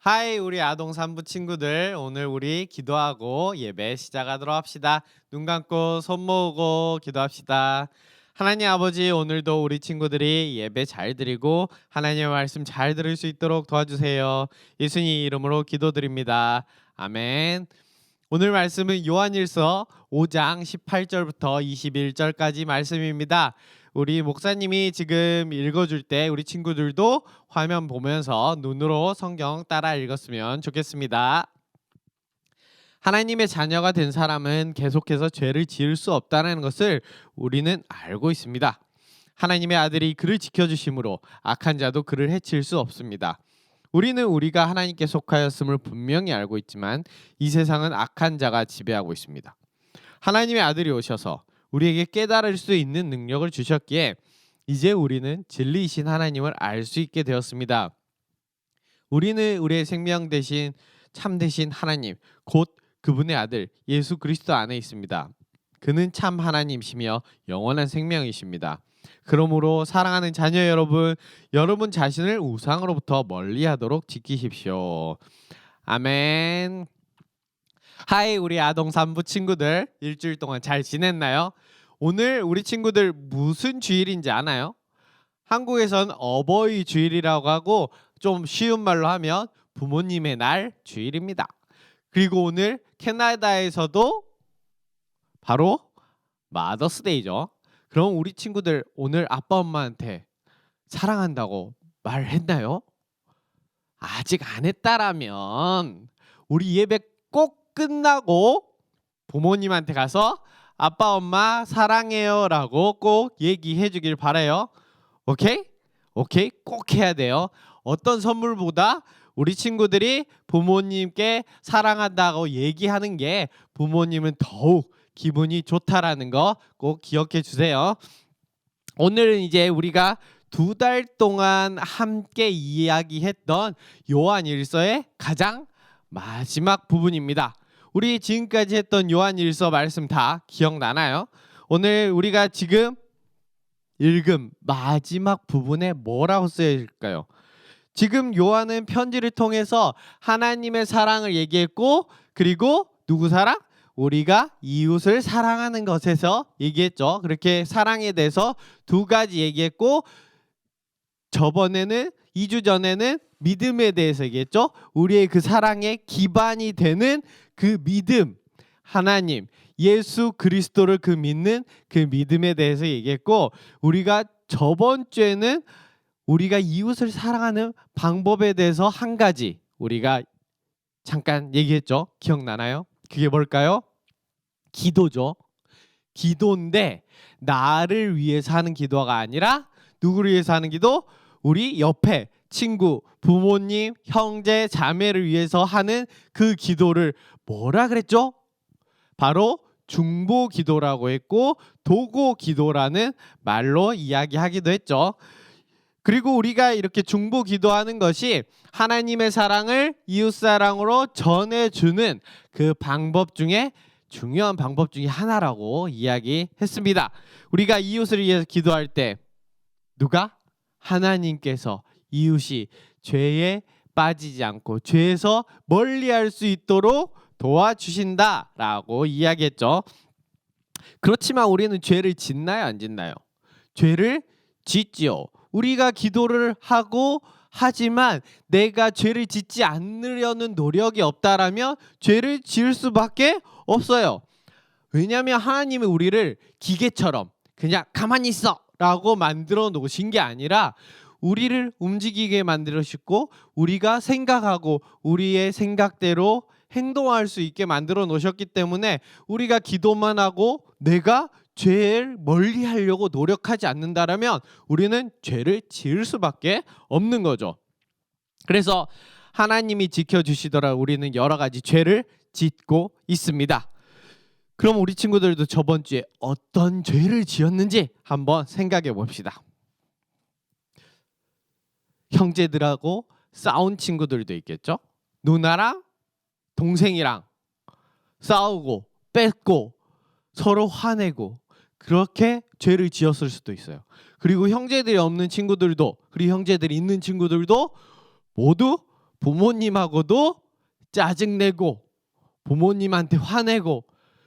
하이 우리 아동 산부 친구들 오늘 우리 기도하고 예배 시작하도록 합시다. 눈 감고 손 모으고 기도합시다. 하나님 아버지 오늘도 우리 친구들이 예배 잘 드리고 하나님의 말씀 잘 들을 수 있도록 도와주세요. 예수님 이름으로 기도드립니다. 아멘. 오늘 말씀은 요한일서 5장 18절부터 21절까지 말씀입니다. 우리 목사님이 지금 읽어줄 때 우리 친구들도 화면 보면서 눈으로 성경 따라 읽었으면 좋겠습니다. 하나님의 자녀가 된 사람은 계속해서 죄를 지을 수 없다는 것을 우리는 알고 있습니다. 하나님의 아들이 그를 지켜주심으로 악한 자도 그를 해칠 수 없습니다. 우리는 우리가 하나님께 속하였음을 분명히 알고 있지만 이 세상은 악한 자가 지배하고 있습니다. 하나님의 아들이 오셔서 우리에게 깨달을 수 있는 능력을 주셨기에 이제 우리는 진리이신 하나님을 알 수 있게 되었습니다. 우리는 우리의 생명 대신 참 대신 하나님, 곧 그분의 아들 예수 그리스도 안에 있습니다. 그는 참 하나님이시며 영원한 생명이십니다. 그러므로 사랑하는 자녀 여러분, 여러분 자신을 우상으로부터 멀리하도록 지키십시오. 아멘. 하이 우리 아동 산부 친구들 일주일 동안 잘 지냈나요? 오늘 우리 친구들 무슨 주일인지 아나요? 한국에선 어버이 주일이라고 하고 좀 쉬운 말로 하면 부모님의 날 주일입니다. 그리고 오늘 캐나다에서도 바로 마더스데이죠. 그럼 우리 친구들 오늘 아빠 엄마한테 사랑한다고 말했나요? 아직 안 했다라면 우리 예배 꼭 끝나고 부모님한테 가서 아빠 엄마 사랑해요라고 꼭 얘기해 주길 바래요. 오케이? 오케이? 꼭 해야 돼요. 어떤 선물보다 우리 친구들이 부모님께 사랑한다고 얘기하는 게 부모님은 더욱 기분이 좋다라는 거 꼭 기억해 주세요. 오늘은 이제 우리가 두 달 동안 함께 이야기했던 요한 일서의 가장 마지막 부분입니다. 우리 지금까지 했던 요한 일서 말씀 다 기억나나요? 오늘 우리가 지금 읽은 마지막 부분에 뭐라고 쓰여 있을까요? 지금 요한은 편지를 통해서 하나님의 사랑을 얘기했고 그리고 누구 사랑? 우리가 이웃을 사랑하는 것에서 얘기했죠. 그렇게 사랑에 대해서 두 가지 얘기했고 저번에는 2주 전에는 믿음에 대해서 얘기했죠. 우리의 그 사랑의 기반이 되는 그 믿음, 하나님, 예수 그리스도를 그 믿는 그 믿음에 대해서 얘기했고 우리가 저번 주에는 우리가 이웃을 사랑하는 방법에 대해서 한 가지 우리가 잠깐 얘기했죠. 기억나나요? 그게 뭘까요? 기도죠. 기도인데 나를 위해서 하는 기도가 아니라 누구를 위해서 하는 기도? 우리 옆에 친구, 부모님, 형제, 자매를 위해서 하는 그 기도를 뭐라 그랬죠? 바로 중보 기도라고 했고 도고 기도라는 말로 이야기하기도 했죠. 그리고 우리가 이렇게 중보 기도하는 것이 하나님의 사랑을 이웃 사랑으로 전해 주는 그 방법 중에 중요한 방법 중에 하나라고 이야기했습니다. 우리가 이웃을 위해서 기도할 때 누가 하나님께서 이웃이 죄에 빠지지 않고 죄에서 멀리할 수 있도록 도와주신다라고 이야기했죠. 그렇지만 우리는 죄를 짓나요, 안 짓나요? 죄를 짓지요. 우리가 기도를 하고 하지만 내가 죄를 짓지 않으려는 노력이 없다라면 죄를 지을 수밖에 없어요. 왜냐하면 하나님이 우리를 기계처럼 그냥 가만히 있어라고 만들어 놓으신 게 아니라 우리를 움직이게 만들으시고 우리가 생각하고 우리의 생각대로 행동할 수 있게 만들어 놓으셨기 때문에 우리가 기도만 하고 내가 죄를 멀리 하려고 노력하지 않는다라면 우리는 죄를 지을 수밖에 없는 거죠. 그래서 하나님이 지켜주시더라 우리는 여러 가지 죄를 짓고 있습니다. 그럼 우리 친구들도 저번 주에 어떤 죄를 지었는지 한번 생각해 봅시다. 형제들하고 싸운 친구들도 있겠죠. 누나랑 동생이랑 싸우고 뺏고 서로 화내고 그렇게 죄를 지었을 수도 있어요. 그리고 형제들이 없는 친구들도 그리고 형제들이 있는 친구들도 모두 부모님하고도 짜증내고 부모님한테 화내고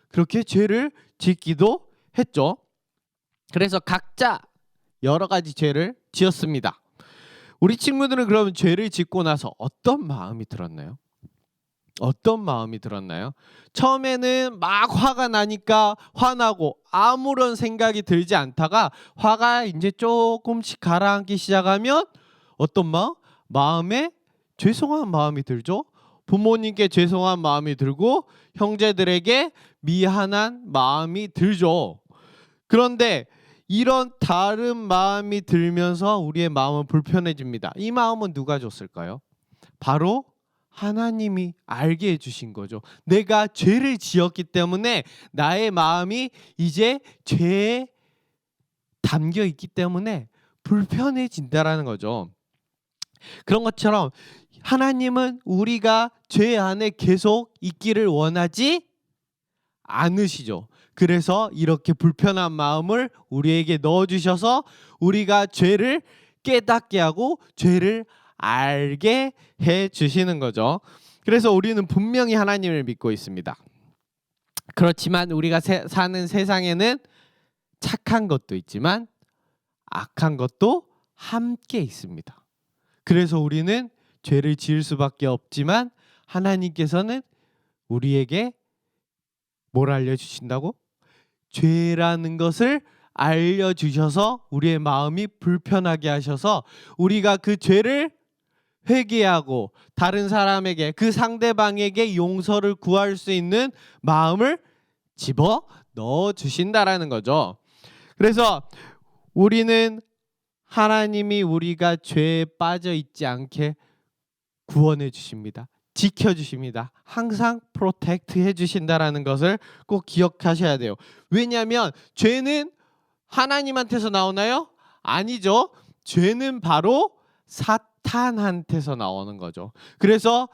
그렇게 죄를 짓기도 했죠. 그래서 각자 여러 가지 죄를 지었습니다. 우리 친구들은 그러면 죄를 짓고 나서 어떤 마음이 들었나요? 어떤 마음이 들었나요? 처음에는 막 화가 나니까 화나고 아무런 생각이 들지 않다가 화가 이제 조금씩 가라앉기 시작하면 어떤 마음? 마음에 죄송한 마음이 들죠. 부모님께 죄송한 마음이 들고 형제들에게 미안한 마음이 들죠. 그런데 이런 다른 마음이 들면서 우리의 마음은 불편해집니다. 이 마음은 누가 줬을까요? 바로 하나님이 알게 해주신 거죠. 내가 죄를 지었기 때문에 나의 마음이 이제 죄에 담겨 있기 때문에 불편해진다라는 거죠. 그런 것처럼 하나님은 우리가 죄 안에 계속 있기를 원하지 않으시죠. 그래서 이렇게 불편한 마음을 우리에게 넣어 주셔서 우리가 죄를 깨닫게 하고 죄를 알게 해 주시는 거죠. 그래서 우리는 분명히 하나님을 믿고 있습니다. 그렇지만 우리가 세, 사는 세상에는 착한 것도 있지만 악한 것도 함께 있습니다. 그래서 우리는 죄를 지을 수밖에 없지만 하나님께서는 우리에게 뭘 알려주신다고? 죄라는 것을 알려주셔서 우리의 마음이 불편하게 하셔서 우리가 그 죄를 회개하고 다른 사람에게 그 상대방에게 용서를 구할 수 있는 마음을 집어 넣어 주신다라는 거죠. 그래서 우리는 하나님이 우리가 죄에 빠져 있지 않게 구원해 주십니다. 지켜 주십니다. 항상 프로텍트 해 주신다라는 것을 꼭 기억하셔야 돼요. 왜냐하면 죄는 하나님한테서 나오나요? 아니죠. 죄는 바로 사탄한테서 나오는 거죠. 그래서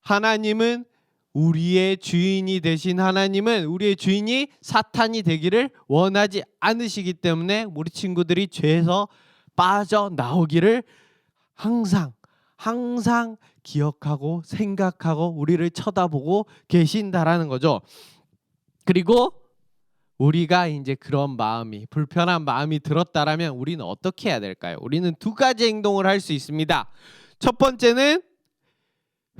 하나님은 우리의 주인이 되신 하나님은 우리의 주인이 사탄이 되기를 원하지 않으시기 때문에 우리 친구들이 죄에서 빠져나오기를 항상 항상 기억하고 생각하고 우리를 쳐다보고 계신다라는 거죠. 그리고 우리가 이제 그런 마음이 불편한 마음이 들었다라면 우리는 어떻게 해야 될까요? 우리는 두 가지 행동을 할 수 있습니다. 첫 번째는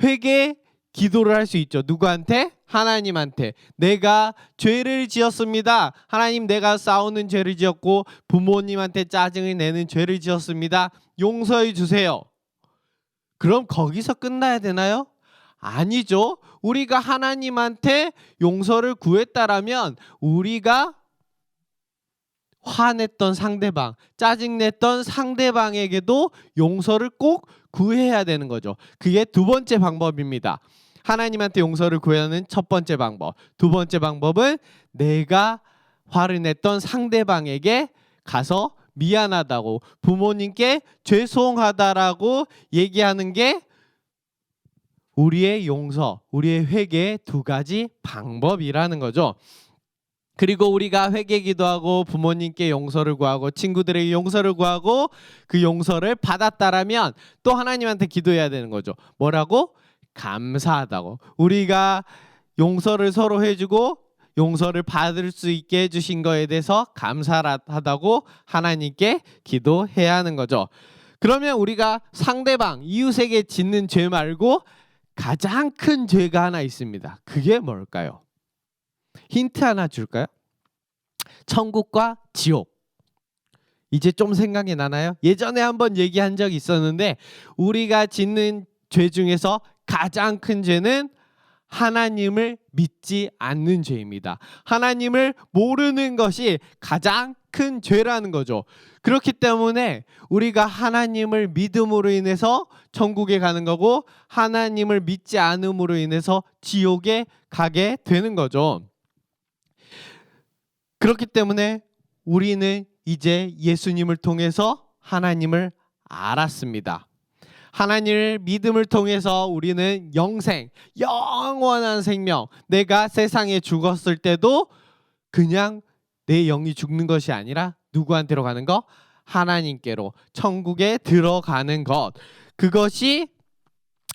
회개 기도를 할 수 있죠. 누구한테? 하나님한테. 내가 죄를 지었습니다. 하나님 내가 싸우는 죄를 지었고 부모님한테 짜증을 내는 죄를 지었습니다. 용서해 주세요. 그럼 거기서 끝나야 되나요? 아니죠. 우리가 하나님한테 용서를 구했다라면 우리가 화냈던 상대방, 짜증냈던 상대방에게도 용서를 꼭 구해야 되는 거죠. 그게 두 번째 방법입니다. 하나님한테 용서를 구하는 첫 번째 방법. 두 번째 방법은 내가 화를 냈던 상대방에게 가서 미안하다고 부모님께 죄송하다라고 얘기하는 게 우리의 용서, 우리의 회개의 두 가지 방법이라는 거죠. 그리고 우리가 회개 기도하고 부모님께 용서를 구하고 친구들에게 용서를 구하고 그 용서를 받았다라면 또 하나님한테 기도해야 되는 거죠. 뭐라고? 감사하다고. 우리가 용서를 서로 해주고 용서를 받을 수 있게 해주신 거에 대해서 감사하다고 하나님께 기도해야 하는 거죠. 그러면 우리가 상대방 이웃에게 짓는 죄 말고 가장 큰 죄가 하나 있습니다. 그게 뭘까요? 힌트 하나 줄까요? 천국과 지옥. 이제 좀 생각이 나나요? 예전에 한번 얘기한 적이 있었는데 우리가 짓는 죄 중에서 가장 큰 죄는 하나님을 믿지 않는 죄입니다. 하나님을 모르는 것이 가장 큰 죄라는 거죠. 그렇기 때문에 우리가 하나님을 믿음으로 인해서 천국에 가는 거고 하나님을 믿지 않음으로 인해서 지옥에 가게 되는 거죠. 그렇기 때문에 우리는 이제 예수님을 통해서 하나님을 알았습니다. 하나님을 믿음을 통해서 우리는 영생, 영원한 생명, 내가 세상에 죽었을 때도 그냥 내 영이 죽는 것이 아니라 누구한테로 가는 거? 하나님께로 천국에 들어가는 것. 그것이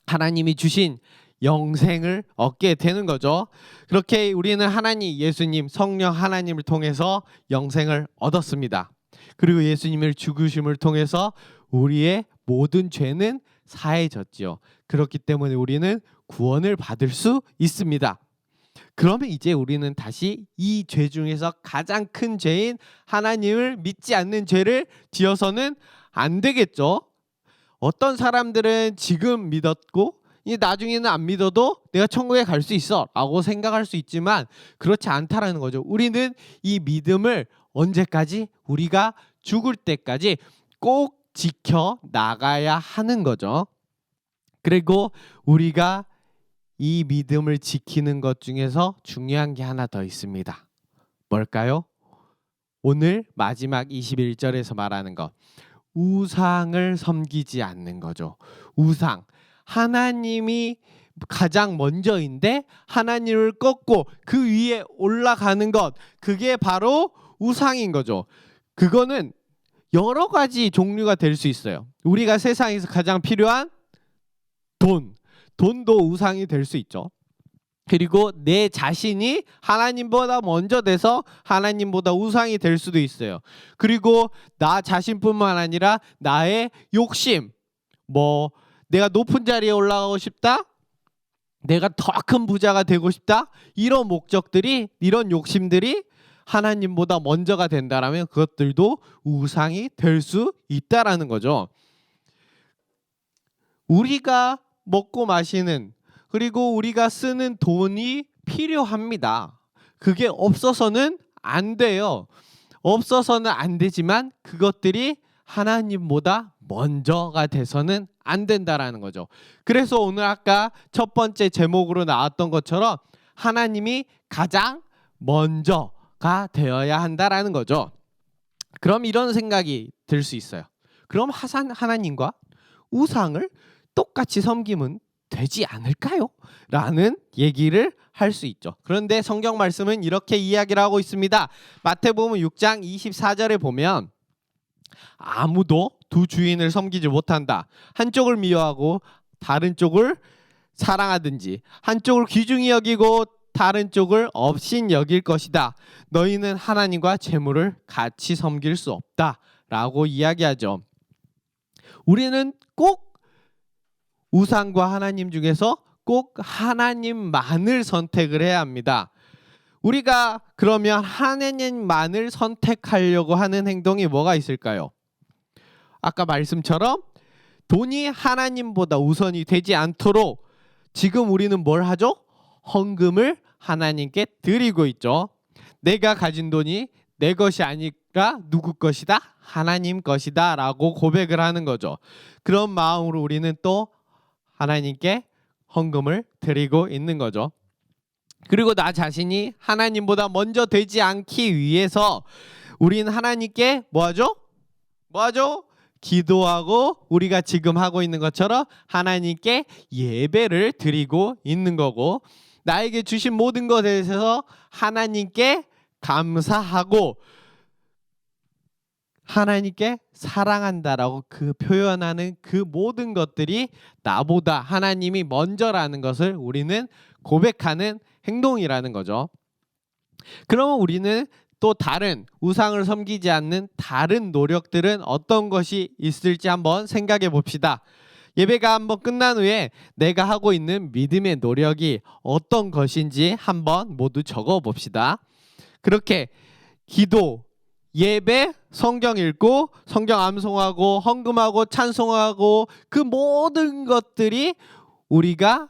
하나님이 주신 영생을 얻게 되는 거죠. 그렇게 우리는 하나님, 예수님, 성령 하나님을 통해서 영생을 얻었습니다. 그리고 예수님을 죽으심을 통해서 우리의 모든 죄는 사해졌지요. 그렇기 때문에 우리는 구원을 받을 수 있습니다. 그러면 이제 우리는 다시 이 죄 중에서 가장 큰 죄인 하나님을 믿지 않는 죄를 지어서는 안 되겠죠. 어떤 사람들은 지금 믿었고 이 나중에는 안 믿어도 내가 천국에 갈 수 있어 라고 생각할 수 있지만 그렇지 않다라는 거죠. 우리는 이 믿음을 언제까지 우리가 죽을 때까지 꼭 지켜 나가야 하는 거죠. 그리고 우리가 이 믿음을 지키는 것 중에서 중요한 게 하나 더 있습니다. 뭘까요? 오늘 마지막 21절에서 말하는 것. 우상을 섬기지 않는 거죠. 우상. 하나님이 가장 먼저인데 하나님을 꺾고 그 위에 올라가는 것. 그게 바로 우상인 거죠. 그거는 여러 가지 종류가 될 수 있어요. 우리가 세상에서 가장 필요한 돈. 돈도 우상이 될 수 있죠. 그리고 내 자신이 하나님보다 먼저 돼서 하나님보다 우상이 될 수도 있어요. 그리고 나 자신뿐만 아니라 나의 욕심, 뭐 내가 높은 자리에 올라가고 싶다, 내가 더 큰 부자가 되고 싶다, 이런 목적들이 이런 욕심들이 하나님보다 먼저가 된다라면 그것들도 우상이 될 수 있다라는 거죠. 우리가 먹고 마시는 그리고 우리가 쓰는 돈이 필요합니다. 그게 없어서는 안 돼요. 없어서는 안 되지만 그것들이 하나님보다 먼저가 돼서는 안 된다라는 거죠. 그래서 오늘 아까 첫 번째 제목으로 나왔던 것처럼 하나님이 가장 먼저가 되어야 한다라는 거죠. 그럼 이런 생각이 들 수 있어요. 그럼 하산 하나님과 우상을 똑같이 섬기면 되지 않을까요? 라는 얘기를 할 수 있죠. 그런데 성경 말씀은 이렇게 이야기를 하고 있습니다. 마태복음 6장 24절에 보면 아무도 두 주인을 섬기지 못한다. 한쪽을 미워하고 다른 쪽을 사랑하든지 한쪽을 귀중히 여기고 다른 쪽을 업신 여길 것이다. 너희는 하나님과 재물을 같이 섬길 수 없다 라고 이야기하죠. 우리는 꼭 우상과 하나님 중에서 꼭 하나님만을 선택을 해야 합니다. 우리가 그러면 하나님만을 선택하려고 하는 행동이 뭐가 있을까요? 아까 말씀처럼 돈이 하나님보다 우선이 되지 않도록 지금 우리는 뭘 하죠? 헌금을 하나님께 드리고 있죠. 내가 가진 돈이 내 것이 아니라 누구 것이다? 하나님 것이다 라고 고백을 하는 거죠. 그런 마음으로 우리는 또 하나님께 헌금을 드리고 있는 거죠. 그리고 나 자신이 하나님보다 먼저 되지 않기 위해서 우린 하나님께 뭐 하죠? 뭐 하죠? 기도하고 우리가 지금 하고 있는 것처럼 하나님께 예배를 드리고 있는 거고 나에게 주신 모든 것에 대해서 하나님께 감사하고 하나님께 사랑한다라고 그 표현하는 그 모든 것들이 나보다 하나님이 먼저라는 것을 우리는 고백하는 행동이라는 거죠. 그러면 우리는 또 다른 우상을 섬기지 않는 다른 노력들은 어떤 것이 있을지 한번 생각해 봅시다. 예배가 한번 끝난 후에 내가 하고 있는 믿음의 노력이 어떤 것인지 한번 모두 적어 봅시다. 그렇게 기도, 예배, 성경 읽고 성경 암송하고 헌금하고 찬송하고 그 모든 것들이 우리가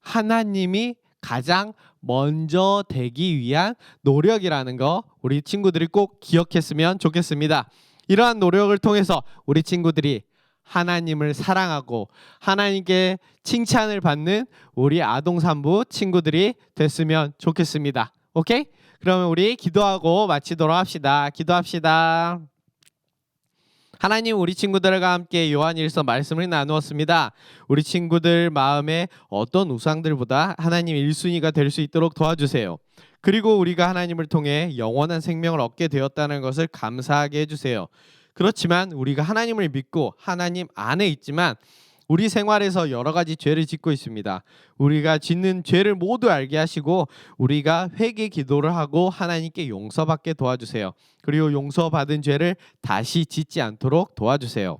하나님이 가장 먼저 되기 위한 노력이라는 거 우리 친구들이 꼭 기억했으면 좋겠습니다. 이러한 노력을 통해서 우리 친구들이 하나님을 사랑하고 하나님께 칭찬을 받는 우리 아동산부 친구들이 됐으면 좋겠습니다. 오케이? 그러면 우리 기도하고 마치도록 합시다. 기도합시다. 하나님 우리 친구들과 함께 요한일서 말씀을 나누었습니다. 우리 친구들 마음에 어떤 우상들보다 하나님 1순위가 될 수 있도록 도와주세요. 그리고 우리가 하나님을 통해 영원한 생명을 얻게 되었다는 것을 감사하게 해주세요. 그렇지만 우리가 하나님을 믿고 하나님 안에 있지만 우리 생활에서 여러 가지 죄를 짓고 있습니다. 우리가 짓는 죄를 모두 알게 하시고 우리가 회개 기도를 하고 하나님께 용서받게 도와주세요. 그리고 용서받은 죄를 다시 짓지 않도록 도와주세요.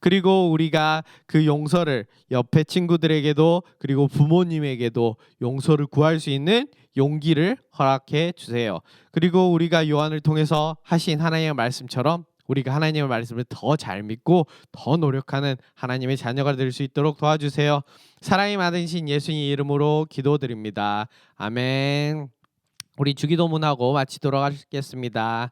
그리고 우리가 그 용서를 옆에 친구들에게도 그리고 부모님에게도 용서를 구할 수 있는 용기를 허락해 주세요. 그리고 우리가 요한을 통해서 하신 하나님의 말씀처럼 우리가 하나님의 말씀을 더 잘 믿고 더 노력하는 하나님의 자녀가 될 수 있도록 도와주세요. 사랑이 많으신 예수님 이름으로 기도드립니다. 아멘. 우리 주기도문하고 마치도록 하겠습니다.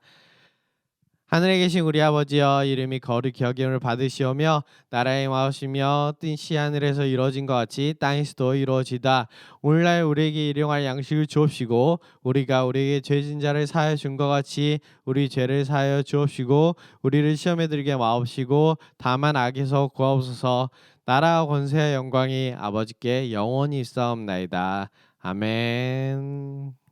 하늘에 계신 우리 아버지여 이름이 거룩히 여김을 받으시오며 나라의 마우시며 뜻이 하늘에서 이루어진 것 같이 땅에서도 이루어지다. 오늘날 우리에게 일용할 양식을 주옵시고 우리가 우리에게 죄진 자를 사하여 준 것 같이 우리 죄를 사하여 주옵시고 우리를 시험에 들게 마옵시고 다만 악에서 구하옵소서. 나라와 권세와 영광이 아버지께 영원히 있사옵나이다. 아멘